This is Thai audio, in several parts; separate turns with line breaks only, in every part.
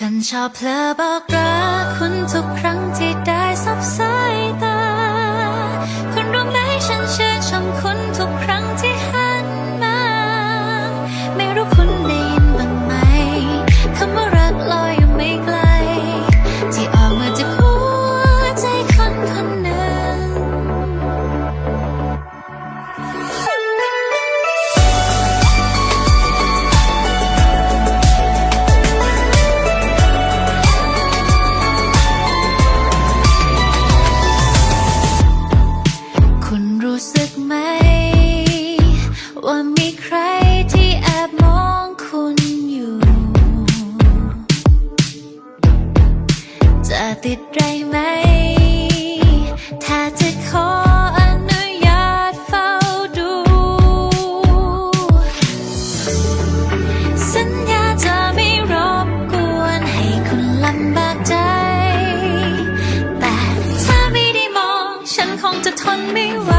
ฉันชอบเพลอบอกรักคุณทุกครั้งที่ได้สับสายตา คุณรู้ไหมฉันเชื่อชมคุณ รู้สึกไหม ว่ามีใครที่แอบมองคุณอยู่ จะติดใจไหม ไม่ไหว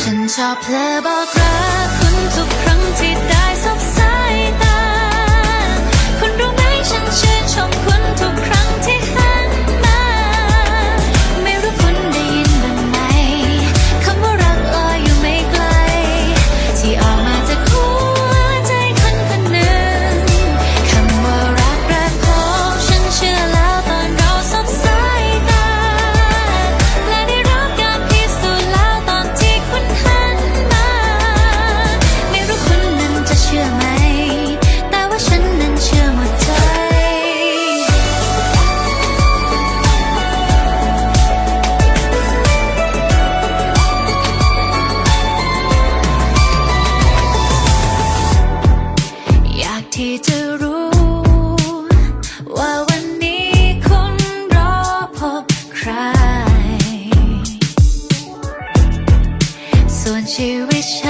ฉันชอบเพลงบอกรักคุณทุก ที่จะรู้ ว่าวันนี้คุณรอพบใคร ส่วนชีวิตฉัน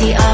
see